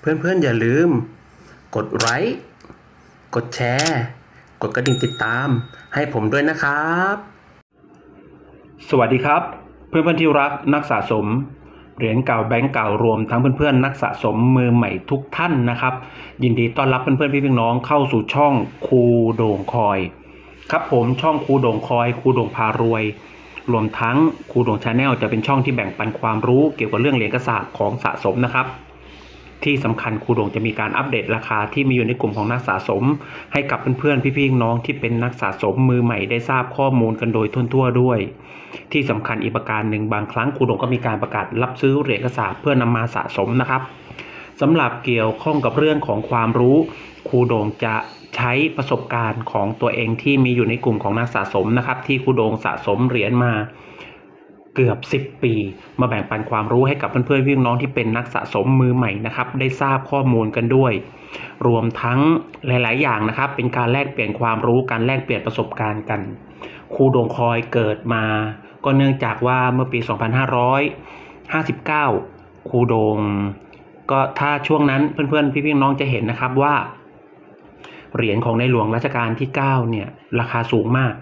เพื่อนๆอย่าลืม กดไลค์กดแชร์ กดกระดิ่งติดตาม ให้ผมด้วยนะครับ สวัสดีครับ เพื่อนๆที่รักนักสะสมเหรียญเก่าแบงก์เก่ารวมทั้งเพื่อนๆนักสะสมมือใหม่ทุกท่านนะครับ ยินดีต้อนรับเพื่อนๆพี่ๆน้องเข้าสู่ช่องครูโด่งคอย ครับผมช่องครูโด่งคอยครูโด่งพารวยรวมทั้งครูโด่งชาแนลจะเป็นช่องที่แบ่งปันความรู้เกี่ยวกับเรื่องเหรียญกระสาบของสะสมนะครับ ที่สำคัญครูโด่งจะมีการอัปเดตราคาที่มีอยู่ในกลุ่มของนักสะสม ให้กับเพื่อนๆ พี่ๆ น้องที่เป็นนักสะสมมือใหม่ได้ทราบข้อมูลกันโดยทั่วๆด้วย ที่สำคัญอีกประการหนึ่งบางครั้งครูโด่งก็มีการประกาศรับซื้อเหรียญกระสาเพื่อนำมาสะสมนะครับสำหรับเกี่ยวข้องกับเรื่องของความรู้ครูโด่งจะใช้ประสบการณ์ของตัวเองที่มีอยู่ในกลุ่มของนักสะสมนะครับ ที่ครูโด่งสะสมเหรียญมา เกือบ 10 ปี มาแบ่งปันความรู้ให้กับเพื่อนๆพี่น้องที่เป็นนักสะสมมือใหม่นะครับ ได้ทราบข้อมูลกันด้วย รวมทั้งหลาย ๆ อย่างนะครับ เป็นการแลกเปลี่ยนความรู้การแลกเปลี่ยนประสบการณ์กันครูดวงคอยเกิดมา ก็เนื่องจากว่าเมื่อปี 2559ครูดง ก็ถ้าช่วงนั้นเพื่อนๆพี่ๆน้องจะเห็นนะครับว่าเหรียญของในหลวงรัชกาลที่ 9 เนี่ย ราคาสูงมาก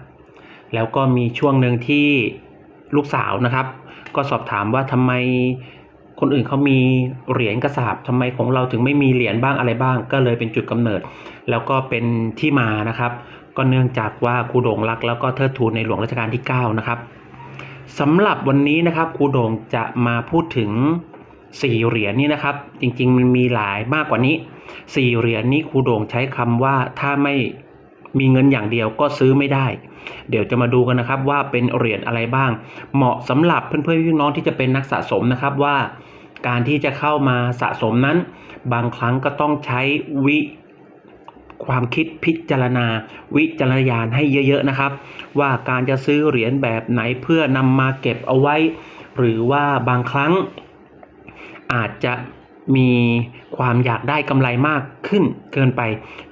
แล้วก็มีช่วงหนึ่งที่ ลูกสาวนะครับ ก็สอบถามว่าทำไมคนอื่นเขามีเหรียญกระสาบทำไมของเราถึงไม่มีเหรียญบ้างอะไรบ้าง ก็เลยเป็นจุดกำเนิด แล้วก็เป็นที่มานะครับ ก็เนื่องจากว่าครูโด่งรัก แล้วก็เทิดทูนในหลวงรัชกาลที่ 9 นะครับสำหรับวันนี้นะครับครูโด่งจะมาพูดถึงสี่เหรียญนี้นะครับ จริงๆมันมีหลายมากกว่านี้สี่เหรียญนี้ครูโด่งใช้คำว่าถ้าไม่ มีเงินอย่างเดียวก็ซื้อไม่ได้ เดี๋ยวจะมาดูกันนะครับว่าเป็นเหรียญอะไรบ้าง เหมาะสำหรับเพื่อนๆพี่น้องที่จะเป็นนักสะสมนะครับว่า การที่จะเข้ามาสะสมนั้น บางครั้งก็ต้องใช้วิความคิดพิจารณา วิจารณญาณให้เยอะ ๆนะครับ ว่าการจะซื้อเหรียญแบบไหนเพื่อนำมาเก็บเอาไว้ หรือว่าบางครั้งอาจจะ มีความอยากได้กำไรมากขึ้นเกินไป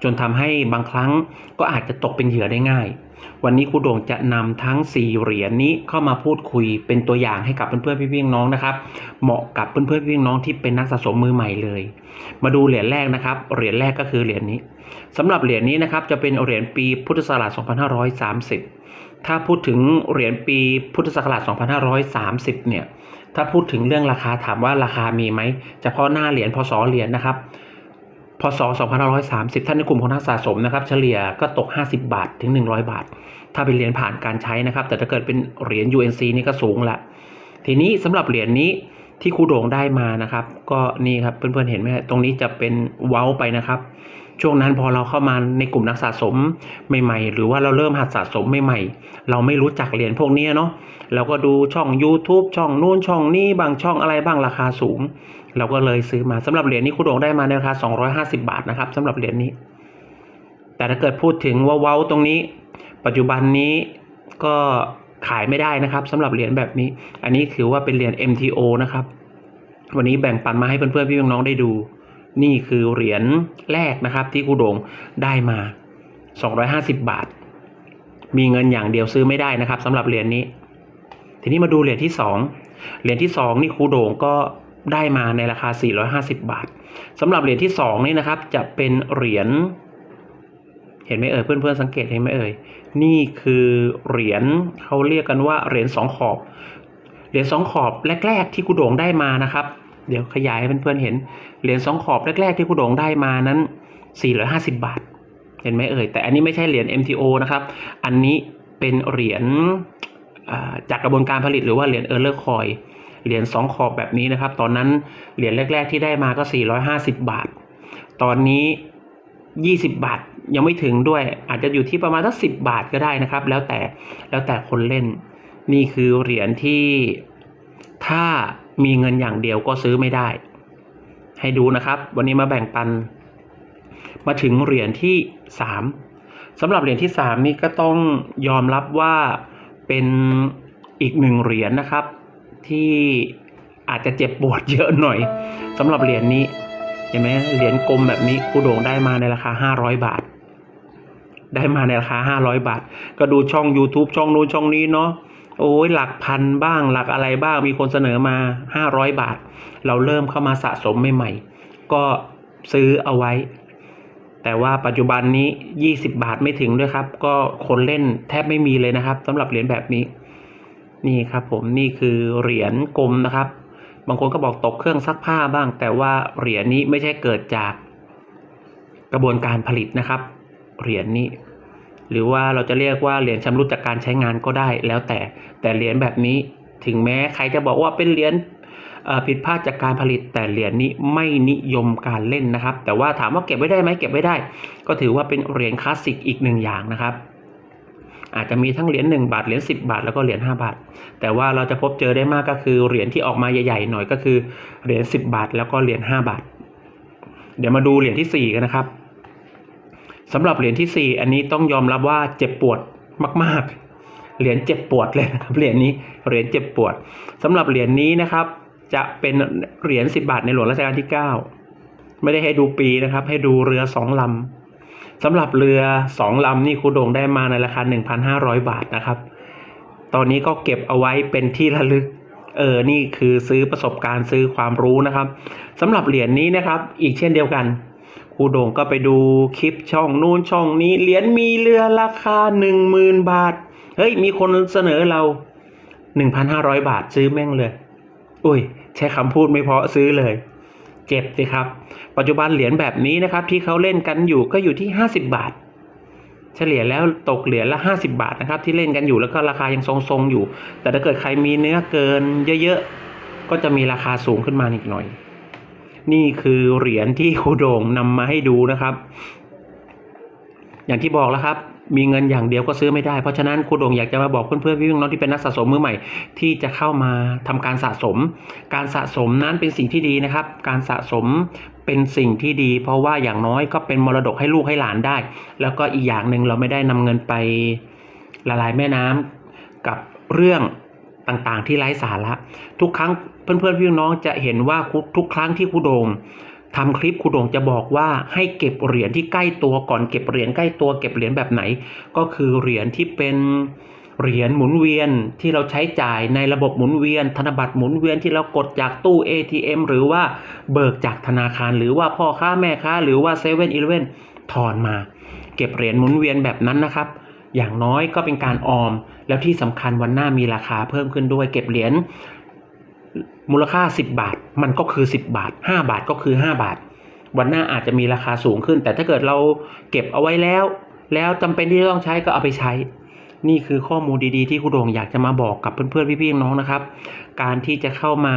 จนทำให้บางครั้งก็อาจจะตกเป็นเหยื่อได้ง่าย วันนี้ครูโด่งจะนำทั้ง 4 เหรียญนี้เข้ามาพูดคุยเป็นตัวอย่างให้กับเพื่อนๆพี่ๆน้องนะครับ เหมาะกับเพื่อนๆพี่ๆน้องที่เป็นนักสะสมมือใหม่เลย มาดูเหรียญแรกนะครับ เหรียญแรกก็คือเหรียญนี้สำหรับเหรียญนี้นะครับจะเป็นเหรียญปีพุทธศักราช2530 ถ้าพูดถึงเหรียญปีพุทธศักราช2530 เนี่ย ถ้าพูดถึงเรื่องราคาถามว่าราคามีไหมเฉพาะหน้าเหรียญพศเหรียญนะครับพศ2530 ท่านในกลุ่มของนักสะสมนะครับ เฉลี่ยก็ตก 50 บาทถึง 100 บาท ถ้าเป็นเหรียญผ่านการใช้นะครับ แต่ถ้าเกิดเป็นเหรียญ UNC นี่ก็สูงละทีนี้สำหรับเหรียญนี้ที่ครูโด่งได้มานะครับ ก็นี่ครับเพื่อนๆเห็นไหมตรงนี้จะเป็นเว้าไปนะครับ ช่วงนั้นพอเราเข้ามาในกลุ่มนักสะสมใหม่ๆ หรือว่าเราเริ่มหัดสะสมใหม่ๆ เราไม่รู้จักเหรียญพวกนี้เนาะเราก็ดูช่อง YouTube ช่องนู้นช่องนี้บางช่องอะไรบ้างราคาสูง เราก็เลยซื้อมาสำหรับเหรียญนี้ครูโด่งได้มาในราคา 250 บาทนะครับสำหรับเหรียญนี้ แต่ถ้าเกิดพูดถึงว่าเว้าตรงนี้ ปัจจุบันนี้ก็ขายไม่ได้นะครับสำหรับเหรียญแบบนี้ อันนี้ถือว่าเป็นเหรียญ MTO นะครับ วันนี้แบ่งปันมาให้เพื่อนๆพี่น้องได้ดู นี่คือเหรียญแรกนะครับที่ครูโด่งได้มา 250 บาท มีเงินอย่างเดียวซื้อไม่ได้นะครับสำหรับเหรียญนี้ ทีนี้มาดูเหรียญที่ 2 เหรียญที่ 2 นี่ครูโด่งก็ได้มาในราคา 450 บาทสำหรับเหรียญที่ 2 นี่นะครับ จะเป็นเหรียญเห็นไหมเอ่ยเพื่อนๆสังเกตเห็นไหมเอ่ยนี่คือเหรียญเขาเรียกกันว่าเหรียญสองขอบ เหรียญสองขอบแรก ๆ ที่คูโด่งได้มานะครับ เดี๋ยวขยายให้เพื่อนๆเห็น เหรียญสองขอบแรกๆที่ครูโด่งได้มานั้น 450 บาท เห็นไหมเอ่ย แต่อันนี้ไม่ใช่เหรียญ MTO นะครับ อันนี้เป็นเหรียญจากกระบวนการผลิตหรือว่าเหรียญเออร์เลอร์คอยเหรียญสองขอบแบบนี้นะครับ ตอนนั้นเหรียญแรก ๆ ที่ได้มาก็ 450 บาท ตอนนี้ 20 บาทยังไม่ถึงด้วย อาจจะอยู่ที่ประมาณสักสิบาทก็ได้นะครับ แล้วแต่แล้วแต่คนเล่น นี่คือเหรียญที่ถ้า มีเงินอย่างเดียวก็ซื้อไม่ได้ ให้ดูนะครับ วันนี้มาแบ่งปัน มาถึงเหรียญที่สามสำหรับเหรียญที่สามนี่ก็ต้องยอมรับว่าเป็นอีกหนึ่งเหรียญนะครับ ที่อาจจะเจ็บปวดเยอะหน่อยสำหรับเหรียญนี้เห็นไหมเหรียญกลมแบบนี้ครูโด่งได้มาในราคา 500 บาท ได้มาในราคา 500 บาท ก็ดูช่อง YouTube ช่องนู้นช่องนี้เนาะ โอ้ยหลักพันบ้างหลักอะไรบ้างมีคนเสนอมา 500 บาท เราเริ่มเข้ามาสะสมใหม่ๆ ก็ซื้อเอาไว้ แต่ว่าปัจจุบันนี้ 20 บาทไม่ถึงด้วยครับ ก็คนเล่นแทบไม่มีเลยนะครับสำหรับเหรียญแบบนี้ นี่ครับผมนี่คือเหรียญกลมนะครับ บางคนก็บอกตกเครื่องซักผ้าบ้าง แต่ว่าเหรียญนี้ไม่ใช่เกิดจากกระบวนการผลิตนะครับ เหรียญนี้ หรือว่าเราจะเรียกว่าเหรียญชำรุดจากการใช้งานก็ได้แล้วแต่ แต่เหรียญแบบนี้ถึงแม้ใครจะบอกว่าเป็นเหรียญผิดพลาดจากการผลิตแต่เหรียญนี้ไม่นิยมการเล่นนะครับ แต่ว่าถามว่าเก็บไว้ได้ไหมเก็บไว้ได้ ก็ถือว่าเป็นเหรียญคลาสสิกอีกหนึ่งอย่างนะครับ อาจจะมีทั้งเหรียญ1บาทเหรียญ10 บาท แล้วก็เหรียญ5บาท แต่ว่าเราจะพบเจอได้มากก็คือเหรียญที่ออกมาใหญ่ๆหน่อยก็คือเหรียญ10 บาท แล้วก็เหรียญ5บาท เดี๋ยวมาดูเหรียญที่4กันนะครับ สำหรับเหรียญที่ 4 อันนี้ต้องยอมรับว่าเจ็บปวดมาก ๆ เหรียญเจ็บปวดเลยนะครับเหรียญนี้เหรียญเจ็บปวดสำหรับเหรียญนี้นะครับ จะเป็นเหรียญ10 บาทในหลวงรัชกาลที่ 9 ไม่ได้ให้ดูปีนะครับ ให้ดูเรือสองลำสำหรับเรือสองลำนี่ครูโด่งได้มาในราคา 1,500 บาทนะครับ ตอนนี้ก็เก็บเอาไว้เป็นที่ระลึกเออ นี่คือซื้อประสบการณ์ซื้อความรู้นะครับสำหรับเหรียญนี้นะครับ อีกเช่นเดียวกัน ครูโด่งก็ไปดูคลิปช่องนู้นช่องนี้ เหรียญมีเรือราคา10,000บาท เฮ้ย มีคนเสนอเรา1,500บาทซื้อแม่งเลย อุ้ย ใช้คำพูดไม่เพราะซื้อเลย เจ็บสิครับ ปัจจุบันเหรียญแบบนี้นะครับ ที่เขาเล่นกันอยู่ก็อยู่ที่50บบาท เฉลี่ยแล้วตกเหรียญละ50บาทนะครับ ที่เล่นกันอยู่แล้วก็ราคายังทรงๆอยู่ แต่ถ้าเกิดใครมีเนื้อเกินเยอะๆก็จะมีราคาสูงขึ้นมาอีกหน่อย นี่คือเหรียญที่ครูโด่งนำมาให้ดูนะครับ อย่างที่บอกแล้วครับมีเงินอย่างเดียวก็ซื้อไม่ได้ เพราะฉะนั้นครูโด่งอยากจะมาบอกเพื่อนๆพี่น้องที่เป็นนักสะสมมือใหม่ ที่จะเข้ามาทำการสะสม การสะสมนั้นเป็นสิ่งที่ดีนะครับ การสะสมเป็นสิ่งที่ดี เพราะว่าอย่างน้อยก็เป็นมรดกให้ลูกให้หลานได้ แล้วก็อีกอย่างหนึ่งเราไม่ได้นำเงินไปละลายแม่น้ำกับเรื่อง ต่างๆ ที่ไร้สาระ ทุกครั้งเพื่อนๆพี่น้องจะเห็นว่าทุกครั้งที่ครูโดงทำคลิปครูโดงจะบอกว่าให้เก็บเหรียญที่ใกล้ตัวก่อนเก็บเหรียญใกล้ตัวเก็บเหรียญแบบไหน ก็คือเหรียญที่เป็นเหรียญหมุนเวียนที่เราใช้จ่ายในระบบหมุนเวียน ธนบัตรหมุนเวียนที่เรากดจากตู้ ATM หรือว่าเบิกจากธนาคาร หรือว่าพ่อค้าแม่ค้า หรือว่าเซเว่นอีเลฟเว่นถอนมา เก็บเหรียญหมุนเวียนแบบนั้นนะครับ อย่างน้อยก็เป็นการออม แล้วที่สำคัญวันหน้ามีราคาเพิ่มขึ้นด้วยเก็บเหรียญมูลค่า 10 บาท มันก็คือ 10 บาท 5 บาทก็คือ 5 บาท วันหน้าอาจจะมีราคาสูงขึ้น แต่ถ้าเกิดเราเก็บเอาไว้แล้ว แล้วจำเป็นที่จะต้องใช้ก็เอาไปใช้ นี่คือข้อมูลดีๆ ที่ครูโด่งอยากจะมาบอกกับเพื่อนๆพี่ๆน้องนะครับ การที่จะเข้ามา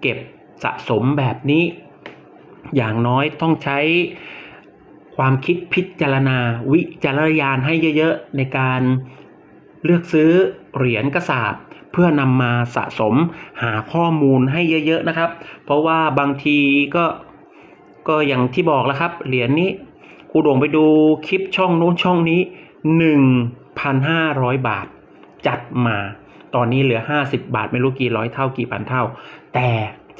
เก็บสะสมแบบนี้ อย่างน้อยต้องใช้ ความคิดพิจารณา วิจารณญาณให้เยอะๆ ในการเลือกซื้อเหรียญกระสาบเพื่อนำมาสะสมหาข้อมูลให้เยอะๆนะครับ เพราะว่าบางทีก็ก็อย่างที่บอกแล้วครับ เหรียญนี้ครูโด่งไปดูคลิปช่องโน้นช่องนี้ 1,500 บาท จัดมา ตอนนี้เหลือ 50 บาทไม่รู้กี่ร้อยเท่ากี่พันเท่า แต่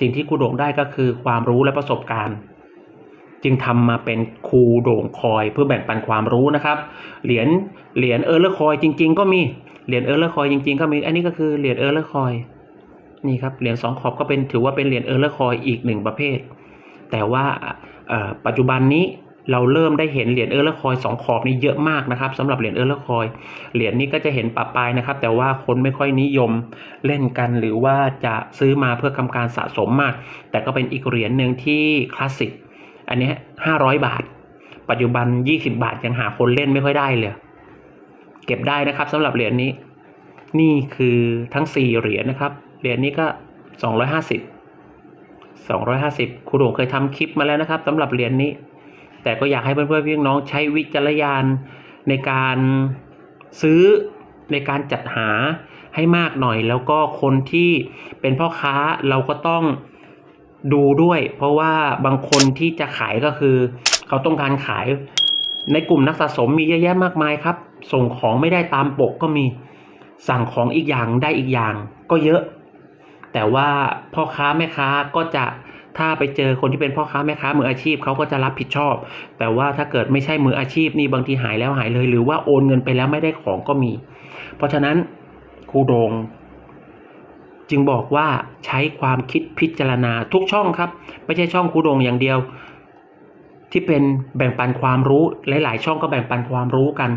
สิ่งที่ครูโด่งได้ก็คือความรู้และประสบการณ์ จึงทำมาเป็นครูโด่งคอยเพื่อแบ่งปันความรู้นะครับ เหรียญเหรียญเออร์เลอร์คอยจริง ๆ ก็มีเหรียญเออร์เลอร์คอยจริง ๆ ก็มี อันนี้ก็คือเหรียญเออร์เลอร์คอยนี่ครับเหรียญสองขอบก็เป็นถือว่าเป็นเหรียญเออร์เลอร์คอยอีกหนึ่งประเภท แต่ว่าปัจจุบันนี้เราเริ่มได้เห็นเหรียญเออร์เลอร์คอยสองขอบนี้เยอะมากนะครับสำหรับเหรียญเออร์เลอร์คอยเหรียญนี้ก็จะเห็นปะปายนะครับ แต่ว่าคนไม่ค่อยนิยมเล่นกันหรือว่าจะซื้อมาเพื่อทำการสะสมมาก แต่ก็เป็นอีกเหรียญหนึ่งที่คลาสสิก อันนี้ห้าร้อยบาท ปัจจุบันยี่สิบาทยังหาคนเล่นไม่ค่อยได้เลย เก็บได้นะครับสำหรับเหรียญนี้ นี่คือทั้งสี่เหรียญนะครับ เหรียญนี้ก็สองร้อยห้าสิบสองร้อยห้าสิบครูโด่งเคยทำคลิปมาแล้วนะครับสำหรับเหรียญนี้ แต่ก็อยากให้เพื่อนๆพี่น้องใช้วิจารณญาณในการซื้อในการจัดหาให้มากหน่อย แล้วก็คนที่เป็นพ่อค้าเราก็ต้อง ดูด้วย เพราะว่าบางคนที่จะขายก็คือ เขาต้องการขาย ในกลุ่มนักสะสมมีเยอะแยะมากมายครับ ส่งของไม่ได้ตามปกก็มีสั่งของอีกอย่างได้อีกอย่างก็เยอะ แต่ว่าพ่อค้าแม่ค้าก็จะถ้าไปเจอคนที่เป็นพ่อค้าแม่ค้ามืออาชีพเขาก็จะรับผิดชอบ แต่ว่าถ้าเกิดไม่ใช่มืออาชีพนี่บางทีหายแล้วหายเลย หรือว่าโอนเงินไปแล้วไม่ได้ของก็มี เพราะฉะนั้นครูโดง จึงบอกว่าใช้ความคิดพิจารณาทุกช่องครับ ไม่ใช่ช่องครูดงอย่างเดียว ที่เป็นแบ่งปันความรู้หลาย ๆ ช่องก็แบ่งปันความรู้กัน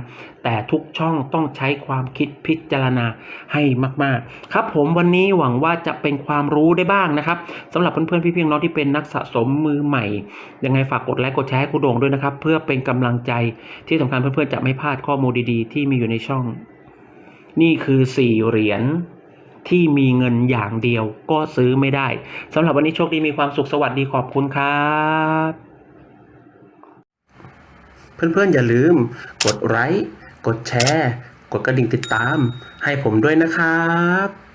แต่ทุกช่องต้องใช้ความคิดพิจารณาให้มาก ๆ ครับ ผมวันนี้หวังว่าจะเป็นความรู้ได้บ้างนะครับสำหรับเพื่อนๆพี่ๆน้องที่เป็นนักสะสมมือใหม่ยังไงฝากกดไลค์กดแชร์ให้ครูดงด้วยนะครับ เพื่อเป็นกำลังใจที่สำคัญเพื่อนๆจะไม่พลาดข้อมูลดี ๆ ที่มีอยู่ในช่อง นี่คือสี่เหรียญ ที่มีเงินอย่างเดียวก็ซื้อไม่ได้สำหรับวันนี้โชคดีมีความสุขสวัสดีขอบคุณครับเพื่อนๆอย่าลืม กดไลค์กดแชร์ กดกระดิ่งติดตาม ให้ผมด้วยนะครับ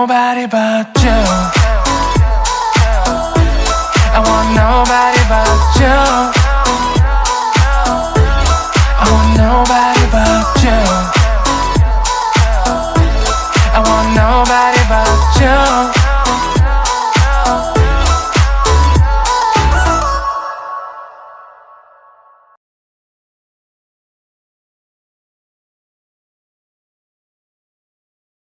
nobody but.